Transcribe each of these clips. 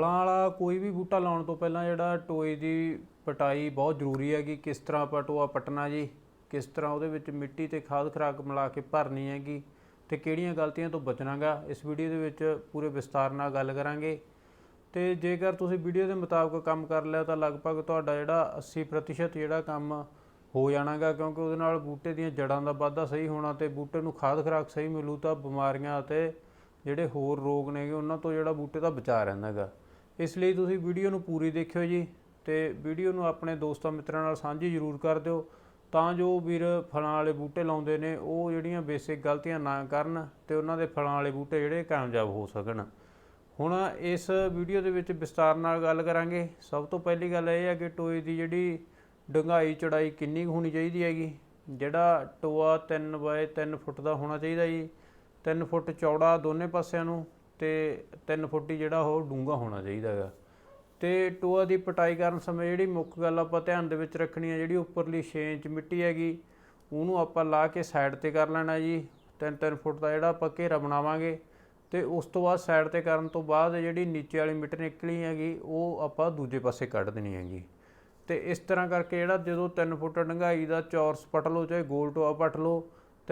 ਫਲਾਂ ਵਾਲਾ ਕੋਈ ਵੀ ਬੂਟਾ ਲਾਉਣ ਤੋਂ ਪਹਿਲਾਂ ਜਿਹੜਾ ਟੋਏ ਦੀ ਪਟਾਈ ਬਹੁਤ ਜ਼ਰੂਰੀ ਹੈਗੀ, ਕਿਸ ਤਰ੍ਹਾਂ ਪਟੋਆ ਟੋਆ ਪਟਣਾ ਜੀ, ਕਿਸ ਤਰ੍ਹਾਂ ਉਹਦੇ ਵਿੱਚ ਮਿੱਟੀ ਤੇ ਖਾਦ ਖਰਾਕ ਮਿਲਾ ਕੇ ਭਰਨੀ ਹੈਗੀ ਤੇ ਕਿਹੜੀਆਂ ਗਲਤੀਆਂ ਤੋਂ ਬਚਣਾਗਾ, ਇਸ ਵੀਡੀਓ ਦੇ ਵਿੱਚ ਪੂਰੇ ਵਿਸਤਾਰ ਨਾਲ ਗੱਲ ਕਰਾਂਗੇ। ਤੇ ਜੇਕਰ ਤੁਸੀਂ ਵੀਡੀਓ ਦੇ ਮੁਤਾਬਕ ਕੰਮ ਕਰ ਲਿਆ ਤਾਂ ਲਗਭਗ ਤੁਹਾਡਾ ਜਿਹੜਾ 80% ਜਿਹੜਾ ਕੰਮ ਹੋ ਜਾਣਾਗਾ, ਕਿਉਂਕਿ ਉਹਦੇ ਨਾਲ ਬੂਟੇ ਦੀਆਂ ਜੜਾਂ ਦਾ ਵਾਧਾ ਸਹੀ ਹੋਣਾ ਤੇ ਬੂਟੇ ਨੂੰ ਖਾਦ ਖਰਾਕ ਸਹੀ ਮਿਲੂ ਤਾਂ ਬਿਮਾਰੀਆਂ ਅਤੇ ਜਿਹੜੇ ਹੋਰ ਰੋਗ ਨੇਗੇ ਉਹਨਾਂ ਤੋਂ ਜਿਹੜਾ ਬੂਟੇ ਦਾ ਬਚਾ ਰਹਿੰਦਾਗਾ। ਇਸ ਲਈ ਤੁਸੀਂ ਵੀਡੀਓ ਨੂੰ ਪੂਰੀ ਦੇਖਿਓ ਜੀ ਤੇ ਵੀਡੀਓ ਨੂੰ ਆਪਣੇ ਦੋਸਤਾਂ ਮਿੱਤਰਾਂ ਨਾਲ ਸਾਂਝੀ ਜ਼ਰੂਰ ਕਰ ਦਿਓ। ਤਾਂ ਜੋ ਵੀਰ ਫਲਾਂ ਵਾਲੇ ਬੂਟੇ ਲਾਉਂਦੇ ਨੇ, ਉਹ ਜਿਹੜੀਆਂ ਬੇਸਿਕ ਗਲਤੀਆਂ ਨਾ ਕਰਨ ਤੇ ਉਹਨਾਂ ਦੇ ਫਲਾਂ ਵਾਲੇ ਬੂਟੇ ਜਿਹੜੇ ਕਾਮਯਾਬ ਹੋ ਸਕਣ। ਹੁਣ ਇਸ ਵੀਡੀਓ ਦੇ ਵਿੱਚ ਵਿਸਤਾਰ ਨਾਲ ਗੱਲ ਕਰਾਂਗੇ। ਸਭ ਤੋਂ ਪਹਿਲੀ ਗੱਲ ਇਹ ਹੈ ਕਿ ਟੋਏ ਦੀ ਜਿਹੜੀ ਡੂੰਘਾਈ, ਚੌੜਾਈ ਕਿੰਨੀ ਕੁ ਹੋਣੀ ਚਾਹੀਦੀ ਹੈਗੀ? ਜਿਹੜਾ ਟੋਆ 3 ਬਾਏ 3 ਫੁੱਟ ਦਾ ਹੋਣਾ ਚਾਹੀਦਾ ਜੀ। 3 ਫੁੱਟ ਚੌੜਾ ਦੋਨੇ ਪਾਸਿਆਂ ਨੂੰ। ਤੇ 3 ਫੁੱਟ ਹੀ ਜਿਹੜਾ ਉਹ ਡੂੰਘਾ ਹੋਣਾ ਚਾਹੀਦਾ ਹੈਗਾ। ਤੇ ਟੋਆ ਦੀ ਪਟਾਈ ਕਰਨ ਸਮੇਂ ਜਿਹੜੀ ਮੁੱਖ ਗੱਲ ਆਪਾਂ ਧਿਆਨ ਦੇ ਵਿੱਚ ਰੱਖਣੀ ਹੈ ਜਿਹੜੀ ਉੱਪਰਲੀ 6 ਇੰਚ ਮਿੱਟੀ ਹੈਗੀ, ਉਹਨੂੰ ਆਪਾਂ ਲਾ ਕੇ ਸਾਈਡ ਤੇ ਕਰ ਲੈਣਾ ਜੀ। 3-3 ਫੁੱਟ ਦਾ ਜਿਹੜਾ ਆਪਾਂ ਘੇਰਾ ਬਣਾਵਾਂਗੇ ਤੇ ਉਸ ਤੋਂ ਬਾਅਦ ਸਾਈਡ ਤੇ ਕਰਨ ਤੋਂ ਬਾਅਦ ਜਿਹੜੀ ਨੀਚੇ ਵਾਲੀ ਮਿੱਟੀ ਨਿਕਲੀ ਹੈਗੀ, ਉਹ ਆਪਾਂ ਦੂਜੇ ਪਾਸੇ ਕੱਢ ਦੇਣੀ ਹੈਗੀ। ਤੇ ਇਸ ਤਰ੍ਹਾਂ ਕਰਕੇ ਜਿਹੜਾ ਜਦੋਂ 3 ਫੁੱਟ ਡੰਗਾਈ ਦਾ ਚੌਰਸ ਪਟ ਲਓ ਚਾਹੇ ਗੋਲ ਟੋਆ ਪਟ ਲਓ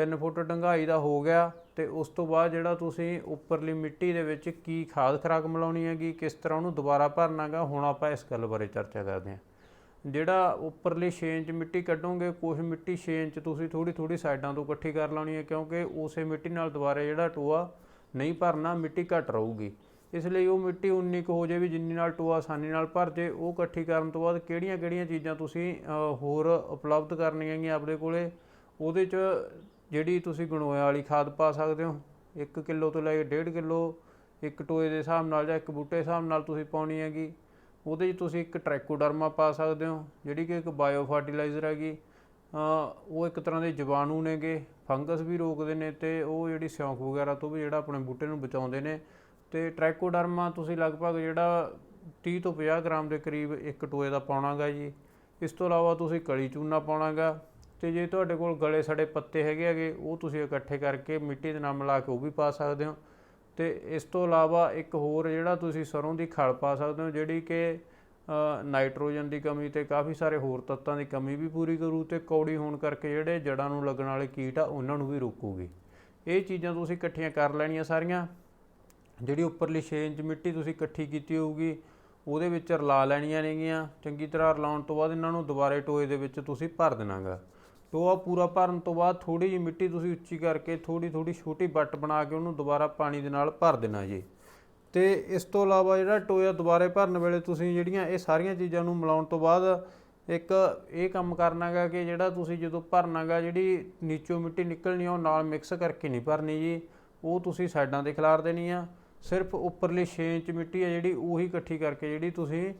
3 ਫੁੱਟ ਡੰਗਾਈ ਦਾ ਹੋ ਗਿਆ ਤੇ ਉਸ ਤੋਂ ਬਾਅਦ ਜਿਹੜਾ ਤੁਸੀਂ ਉੱਪਰਲੀ ਮਿੱਟੀ ਦੇ ਵਿੱਚ ਕੀ ਖਾਦ ਖਰਾਕ ਮਿਲਾਉਣੀ ਹੈਗੀ, ਕਿਸ ਤਰ੍ਹਾਂ ਉਹਨੂੰ ਦੁਬਾਰਾ ਭਰਨਾਗਾ, ਹੁਣ ਆਪਾਂ ਇਸ ਗੱਲ ਬਾਰੇ ਚਰਚਾ ਕਰਦੇ ਹਾਂ। ਜਿਹੜਾ ਉੱਪਰਲੀ 6 ਇੰਚ ਮਿੱਟੀ ਕੱਢੋਗੇ ਕੁਝ ਮਿੱਟੀ 6 ਇੰਚ ਤੁਸੀਂ ਥੋੜੀ ਥੋੜੀ ਸਾਈਡਾਂ ਤੋਂ ਇਕੱਠੀ ਕਰ ਲਾਉਣੀ ਹੈ, ਕਿਉਂਕਿ ਉਸੇ ਮਿੱਟੀ ਨਾਲ ਦੁਬਾਰਾ ਜਿਹੜਾ ਟੋਆ ਨਹੀਂ ਭਰਨਾ, ਮਿੱਟੀ ਘੱਟ ਰਹੂਗੀ। ਇਸ ਲਈ ਉਹ ਮਿੱਟੀ ਉਨੀ ਕੁ ਹੋ ਜੇ ਵੀ ਜਿੰਨੀ ਨਾਲ ਟੋਆ ਆਸਾਨੀ ਨਾਲ ਭਰ ਜੇ, ਉਹ ਇਕੱਠੀ ਕਰਨ ਤੋਂ ਬਾਅਦ ਕਿਹੜੀਆਂ-ਕਿਹੜੀਆਂ ਚੀਜ਼ਾਂ ਤੁਸੀਂ ਹੋਰ ਉਪਲਬਧ ਕਰਨੀਆਂ ਹੈਗੀਆਂ ਆਪਣੇ ਕੋਲੇ, ਉਹਦੇ 'ਚ ਜਿਹੜੀ ਤੁਸੀਂ ਗਣੋਇਆ ਵਾਲੀ ਖਾਦ ਪਾ ਸਕਦੇ ਹੋ 1 ਕਿਲੋ ਤੋਂ ਲੈ ਕੇ 1.5 ਕਿਲੋ, ਇੱਕ ਟੋਏ ਦੇ ਹਿਸਾਬ ਨਾਲ ਜਾਂ ਇੱਕ ਬੂਟੇ ਦੇ ਹਿਸਾਬ ਨਾਲ ਤੁਸੀਂ ਪਾਉਣੀ ਹੈਗੀ, ਉਹਦੇ 'ਚ ਤੁਸੀਂ ਇੱਕ ਟ੍ਰੈਕੋਡਰਮਾ ਪਾ ਸਕਦੇ ਹੋ, ਜਿਹੜੀ ਕਿ ਇੱਕ ਬਾਇਓ ਫਰਟੀਲਾਈਜ਼ਰ ਹੈਗੀ ਉਹ ਇੱਕ ਤਰ੍ਹਾਂ ਦੇ ਜੀਵਾਣੂ ਨੇਗੇ, ਫੰਗਸ ਵੀ ਰੋਕਦੇ ਨੇ ਤੇ ਉਹ ਜਿਹੜੀ ਸਿਉਂਕ ਵਗੈਰਾ ਤੋਂ ਵੀ ਜਿਹੜਾ ਆਪਣੇ ਬੂਟੇ ਨੂੰ ਬਚਾਉਂਦੇ ਨੇ। ਤੇ ਟ੍ਰੈਕੋਡਰਮਾ ਤੁਸੀਂ ਲਗਭਗ ਜਿਹੜਾ 30 ਤੋਂ 50 ਗ੍ਰਾਮ ਦੇ ਕਰੀਬ ਇੱਕ ਟੋਏ ਦਾ ਪਾਉਣਾਗਾ ਜੀ। ਇਸ ਤੋਂ ਇਲਾਵਾ ਤੁਸੀਂ ਕਲੀ ਚੂਨਾ ਪਾਉਣਾਗਾ ਤੇ ਜੇ ਤੁਹਾਡੇ ਕੋਲ ਗਲੇ ਸੜੇ ਪੱਤੇ ਹੈਗੇ ਹੈਗੇ, ਉਹ ਤੁਸੀਂ ਇਕੱਠੇ ਕਰਕੇ ਮਿੱਟੀ ਦੇ ਨਾਲ ਮਿਲਾ ਕੇ ਉਹ ਵੀ ਪਾ ਸਕਦੇ ਹੋ। ਤੇ ਇਸ ਤੋਂ ਇਲਾਵਾ ਇੱਕ ਹੋਰ ਜਿਹੜਾ ਤੁਸੀਂ ਸਰੋਂ ਦੀ ਖਲ ਪਾ ਸਕਦੇ ਹੋ, ਜਿਹੜੀ ਕਿ ਨਾਈਟ੍ਰੋਜਨ ਦੀ ਕਮੀ ਤੇ ਕਾਫੀ ਸਾਰੇ ਹੋਰ ਤੱਤਾਂ ਦੀ ਕਮੀ ਵੀ ਪੂਰੀ ਕਰੂ ਤੇ ਕੌੜੀ ਹੋਣ ਕਰਕੇ ਜਿਹੜੇ ਜੜਾਂ ਨੂੰ ਲੱਗਣ ਵਾਲੇ ਕੀਟ ਆ, ਉਹਨਾਂ ਨੂੰ ਵੀ ਰੋਕੂਗੀ। ਇਹ ਚੀਜ਼ਾਂ ਤੁਸੀਂ ਇਕੱਠੀਆਂ ਕਰ ਲੈਣੀਆਂ ਸਾਰੀਆਂ। ਜਿਹੜੀ ਉੱਪਰਲੀ 6 ਇੰਚ ਮਿੱਟੀ ਤੁਸੀਂ ਇਕੱਠੀ ਕੀਤੀ ਹੋਊਗੀ, ਉਹਦੇ ਵਿੱਚ ਰਲਾ ਲੈਣੀਆਂ ਨੇਗੀਆਂ। ਚੰਗੀ ਤਰ੍ਹਾਂ ਰਲਾਉਣ ਤੋਂ ਬਾਅਦ ਇਹਨਾਂ ਨੂੰ ਦੁਬਾਰੇ ਟੋਏ ਦੇ ਵਿੱਚ ਤੁਸੀਂ ਭਰ ਦੇਣਾਗਾ। ਟੋਆ ਪੂਰਾ ਭਰਨ ਤੋਂ ਬਾਅਦ ਥੋੜੀ ਜਿਹੀ ਮਿੱਟੀ ਤੁਸੀਂ ਉੱਚੀ ਕਰਕੇ ਥੋੜੀ ਥੋੜੀ ਛੋਟੀ ਵੱਟ ਬਣਾ ਕੇ ਉਹਨੂੰ ਦੁਬਾਰਾ ਪਾਣੀ ਦੇ ਨਾਲ ਭਰ ਦੇਣਾ ਜੀ। ਤੇ ਇਸ ਤੋਂ ਇਲਾਵਾ ਜਿਹੜਾ ਟੋਇਆ ਦੁਬਾਰੇ ਭਰਨ ਵੇਲੇ ਤੁਸੀਂ ਜਿਹੜੀਆਂ ਇਹ ਸਾਰੀਆਂ ਚੀਜ਼ਾਂ ਨੂੰ ਮਿਲਾਉਣ ਤੋਂ ਬਾਅਦ ਇੱਕ ਇਹ ਕੰਮ ਕਰਨਾਗਾ ਕਿ ਜਿਹੜਾ ਤੁਸੀਂ ਜਦੋਂ ਭਰਨਾਗਾ ਜਿਹੜੀ ਨੀਚੋਂ ਮਿੱਟੀ ਨਿਕਲਣੀ ਆ, ਉਹ ਨਾਲ ਮਿਕਸ ਕਰਕੇ ਨਹੀਂ ਭਰਨੀ ਜੀ। ਉਹ ਤੁਸੀਂ ਸਾਈਡਾਂ ਤੇ ਖਿਲਾਰ ਦੇਣੀ ਆ। ਸਿਰਫ ਉੱਪਰਲੀ 6 ਇੰਚ ਮਿੱਟੀ ਆ ਜਿਹੜੀ, ਉਹੀ ਇਕੱਠੀ ਕਰਕੇ ਜਿਹੜੀ ਤੁਸੀਂ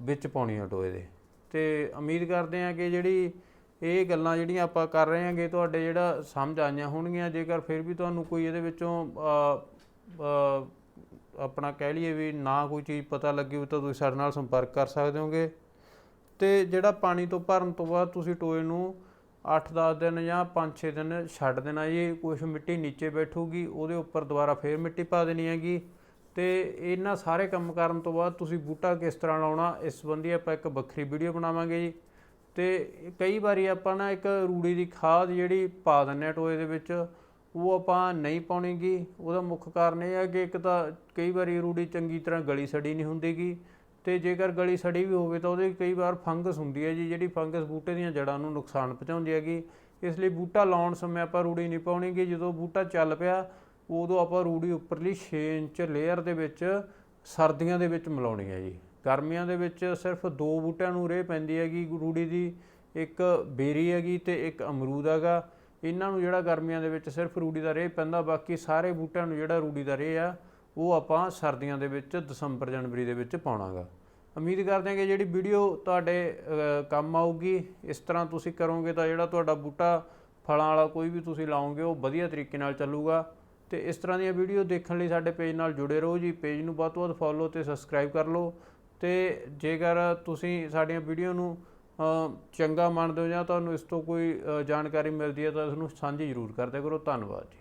ਵਿੱਚ ਪਾਉਣੀ ਆ ਟੋਏ ਦੇ। ਤੇ ਉਮੀਦ ਕਰਦੇ ਆ ਕਿ ਜਿਹੜੀ ਇਹ ਗੱਲਾਂ ਜਿਹੜੀਆਂ ਆਪਾਂ ਕਰ ਰਹੇ ਹਾਂਗੇ, ਤੁਹਾਡੇ ਜਿਹੜਾ ਸਮਝ ਆਈਆਂ ਹੋਣਗੀਆਂ। ਜੇਕਰ ਫਿਰ ਵੀ ਤੁਹਾਨੂੰ ਕੋਈ ਇਹਦੇ ਵਿੱਚੋਂ ਆਪਣਾ ਕਹਿ ਲਈਏ ਵੀ ਨਾ ਕੋਈ ਚੀਜ਼ ਪਤਾ ਲੱਗੀ ਹੋਵੇ, ਤਾਂ ਤੁਸੀਂ ਸਾਡੇ ਨਾਲ ਸੰਪਰਕ ਕਰ ਸਕਦੇ ਹੋਗੇ। ਤੇ ਜਿਹੜਾ ਪਾਣੀ ਤੋਂ ਭਰਨ ਤੋਂ ਬਾਅਦ ਤੁਸੀਂ ਟੋਏ ਨੂੰ 8-10 ਦਿਨ ਜਾਂ 5-6 ਦਿਨ ਛੱਡ ਦੇਣਾ ਜੀ। ਕੁਝ ਮਿੱਟੀ ਨੀਚੇ ਬੈਠੂਗੀ, ਉਹਦੇ ਉੱਪਰ ਦੁਬਾਰਾ ਫੇਰ ਮਿੱਟੀ ਪਾ ਦੇਣੀ ਹੈਗੀ। ਤੇ ਇਹਨਾਂ ਸਾਰੇ ਕੰਮ ਕਰਨ ਤੋਂ ਬਾਅਦ ਤੁਸੀਂ ਬੂਟਾ ਕਿਸ ਤਰ੍ਹਾਂ ਲਾਉਣਾ, ਇਸ ਸੰਬੰਧੀ ਆਪਾਂ ਇੱਕ ਵੱਖਰੀ ਵੀਡੀਓ ਬਣਾਵਾਂਗੇ ਜੀ। ਤੇ ਕਈ ਵਾਰੀ ਆਪਾਂ ਨਾ ਇੱਕ ਰੂੜੀ ਦੀ ਖਾਦ ਜਿਹੜੀ ਪਾ ਦਿੰਨੇ ਆ ਟੋਏ ਦੇ ਵਿੱਚ, ਉਹ ਆਪਾਂ ਨਹੀਂ ਪਾਉਣੀਗੀ। ਉਹਦਾ ਮੁੱਖ ਕਾਰਨ ਇਹ ਹੈ ਕਿ ਇੱਕ ਤਾਂ ਕਈ ਵਾਰੀ ਰੂੜੀ ਚੰਗੀ ਤਰ੍ਹਾਂ ਗਲੀ ਸੜੀ ਨਹੀਂ ਹੁੰਦੀਗੀ ਤੇ ਜੇਕਰ ਗਲੀ ਸੜੀ ਵੀ ਹੋਵੇ ਤਾਂ ਉਹਦੇ ਕਈ ਵਾਰ ਫੰਗਸ ਹੁੰਦੀ ਹੈ ਜੀ, ਜਿਹੜੀ ਫੰਗਸ ਬੂਟੇ ਦੀਆਂ ਜੜ੍ਹਾਂ ਨੂੰ ਨੁਕਸਾਨ ਪਹੁੰਚਾਉਂਦੀ ਹੈਗੀ। ਇਸ ਲਈ ਬੂਟਾ ਲਾਉਣ ਸਮੇਂ ਆਪਾਂ ਰੂੜੀ ਨਹੀਂ ਪਾਉਣੀਗੀ। ਜਦੋਂ ਬੂਟਾ ਚੱਲ ਪਿਆ, ਉਦੋਂ ਆਪਾਂ ਰੂੜੀ ਉੱਪਰਲੀ 6 ਇੰਚ ਲੇਅਰ ਦੇ ਵਿੱਚ ਸਰਦੀਆਂ ਦੇ ਵਿੱਚ ਮਿਲਾਉਣੀ ਹੈ ਜੀ। ਗਰਮੀਆਂ ਦੇ ਵਿੱਚ ਸਿਰਫ ਦੋ ਬੂਟਿਆਂ ਨੂੰ ਰੇਹ ਪੈਂਦੀ ਹੈਗੀ, ਰੂੜੀ ਦੀ, ਇੱਕ ਬੇਰੀ ਹੈਗੀ ਤੇ ਇੱਕ ਅਮਰੂਦ ਹੈਗਾ। ਇਹਨਾਂ ਨੂੰ ਜਿਹੜਾ ਗਰਮੀਆਂ ਦੇ ਵਿੱਚ ਸਿਰਫ ਰੂੜੀ ਦਾ ਰੇਹ ਪੈਂਦਾ, ਬਾਕੀ ਸਾਰੇ ਬੂਟਿਆਂ ਨੂੰ ਜਿਹੜਾ ਰੂੜੀ ਦਾ ਰੇਹ ਆ, ਉਹ ਆਪਾਂ ਸਰਦੀਆਂ ਦੇ ਵਿੱਚ, ਦਸੰਬਰ, ਜਨਵਰੀ ਦੇ ਵਿੱਚ ਪਾਉਣਾਗਾ। ਉਮੀਦ ਕਰਦੇ ਹਾਂ ਕਿ ਜਿਹੜੀ ਵੀਡੀਓ ਤੁਹਾਡੇ ਕੰਮ ਆਊਗੀ, ਇਸ ਤਰ੍ਹਾਂ ਤੁਸੀਂ ਕਰੋਗੇ ਤਾਂ ਜਿਹੜਾ ਤੁਹਾਡਾ ਬੂਟਾ, ਫਲਾਂ ਵਾਲਾ ਕੋਈ ਵੀ ਤੁਸੀਂ ਲਾਓਗੇ, ਉਹ ਵਧੀਆ ਤਰੀਕੇ ਨਾਲ ਚੱਲੂਗਾ। ਤੇ ਇਸ ਤਰ੍ਹਾਂ ਦੀਆਂ ਵੀਡੀਓ ਦੇਖਣ ਲਈ ਸਾਡੇ ਪੇਜ ਨਾਲ ਜੁੜੇ ਰਹੋ ਜੀ। ਪੇਜ ਨੂੰ ਵੱਧ ਤੋਂ ਵੱਧ ਫੋਲੋ ਤੇ ਸਬਸਕ੍ਰਾਈਬ ਕਰ ਲਓ। ਤੇ ਜੇਕਰ ਤੁਸੀਂ ਸਾਡੀਆਂ ਵੀਡੀਓ ਨੂੰ ਚੰਗਾ ਮੰਨਦੇ ਹੋ ਜਾਂ ਤੁਹਾਨੂੰ ਇਸ ਤੋਂ ਕੋਈ ਜਾਣਕਾਰੀ ਮਿਲਦੀ ਹੈ ਤਾਂ ਇਸ ਨੂੰ ਸਾਂਝੀ ਜ਼ਰੂਰ ਕਰਦੇ ਕਰੋ। ਧੰਨਵਾਦ ਜੀ।